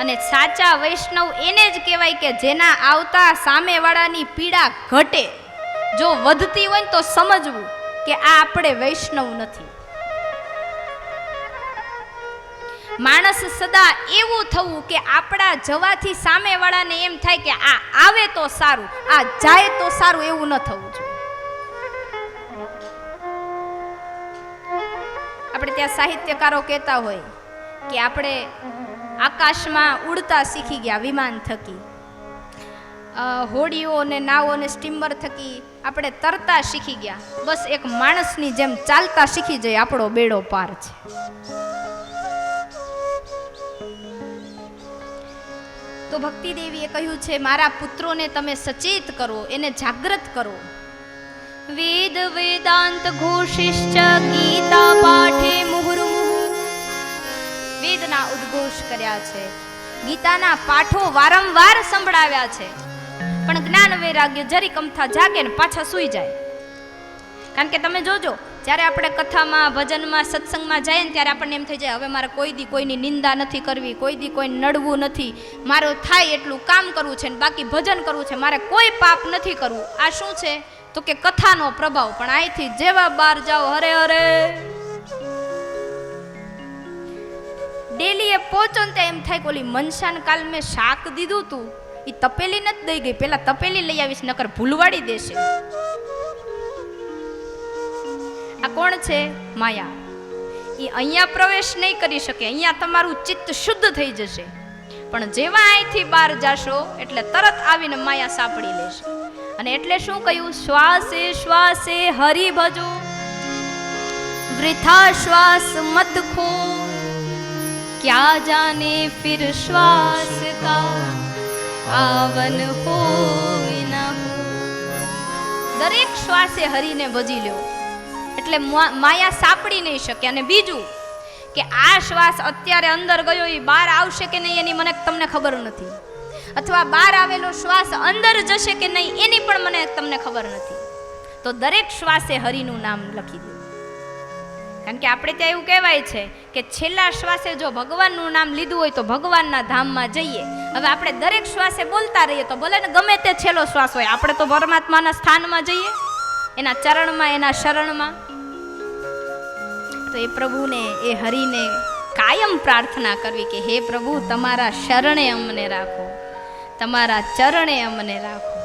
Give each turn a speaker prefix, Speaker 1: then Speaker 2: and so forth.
Speaker 1: અને સાચા વૈષ્ણવ એને જ કહેવાય કે જેના આવતા સામેવાળાની પીડા ઘટે. જો વધતી હોય તો સમજવું કે આ આપણે વૈષ્ણવ નથી. માણસ સદા એવું થવું કે આપણા જવાથી સામેવાળાને એમ થાય કે આ આવે તો સારું, આ જાય તો સારું એવું ન થવું જોઈએ. આપણે ત્યાં સાહિત્યકારો કહેતા હોય કે આપણે આકાશમાં ઉડતા શીખી ગયા, વિમાન થકી. હોડીઓ ને નાવો ને સ્ટીમર થકી આપણે તરતા શીખી ગયા. બસ એક માણસની જેમ ચાલતા શીખી જાય આપણો બેડો પાર છે. તો ભક્તિ દેવીએ કહ્યું છે, મારા પુત્રોને તમે સચેત કરો, એને જાગૃત કરો. વેદ વેદાંત ઘોષિશ્ચ ગીતા વેદના ઉદ્ઘોષ કર્યા છે. ગીતાના પાઠો વારંવાર સંભળાવ્યા છે. પણ જ્ઞાન વૈરાગ્ય જરી કમથા જાગે ને પાછા સૂઈ જાય. કારણ કે તમે જોજો, જ્યારે આપણે કથામાં, ભજનમાં, સત્સંગમાં જઈએ ને ત્યારે આપણને એમ થઈ જાય, હવે મારે કોઈ દી કોઈની નિંદા નથી કરવી, કોઈ દી કોઈ નડવું નથી. મારો થાય એટલું કામ કરવું છે ને બાકી ભજન કરવું છે. મારે કોઈ પાપ નથી કરવું. આ શું છે? તો કે કથાનો પ્રભાવ. પણ અહીંથી જેવા બહાર જાઓ, હરે હરે. પહોંચો ને ત્યાં એમ થાય કે ઓલી મનસાન કાલ મેં શાક દીધું તું. એ તપેલી નથી દઈ ગઈ. પેલા તપેલી લઈ આવીશ, નકર ભૂલવાડી દેશે. આ કોણ છે? માયા. એ અહીંયા પ્રવેશ નહીં કરી શકે. અહીંયા તમારું ચિત્ત શુદ્ધ થઈ જશે. પણ જેવા અહીંથી બહાર જાશો, એટલે તરત આવીને માયા સાંપડી લેશે. અને એટલે શું કહ્યું? શ્વાસે શ્વાસે હરી ભજો વૃથા શ્વાસ મત ખો. क्या जाने फिर श्वास का आवन हो न हो દરેક શ્વાસે હરીને ભજી લ્યો એટલે મા- માયા સાપડી નહીં શકે અને બીજું કે આ શ્વાસ અત્યારે અંદર ગયો એ બહાર આવશે કે નહીં એની મને તમને ખબર નથી અથવા બહાર આવેલો શ્વાસ અંદર જશે કે નહીં એની પણ મને તમને ખબર નથી તો દરેક શ્વાસે હરિનું નામ લખી દો કારણ કે આપણે ત્યાં એવું કહેવાય છે કે છેલ્લા શ્વાસે જો ભગવાનનું નામ લીધું હોય તો ભગવાનના ધામમાં જઈએ. હવે આપણે દરેક શ્વાસે બોલતા રહીએ તો ભલે ને ગમે તે છેલ્લો શ્વાસ હોય, આપણે તો પરમાત્માના સ્થાનમાં જઈએ. એના ચરણમાં, એના શરણમાં. તો એ પ્રભુને, એ હરિને કાયમ પ્રાર્થના કરવી કે, હે પ્રભુ, તમારા શરણે અમને રાખો. તમારા ચરણે અમને રાખો.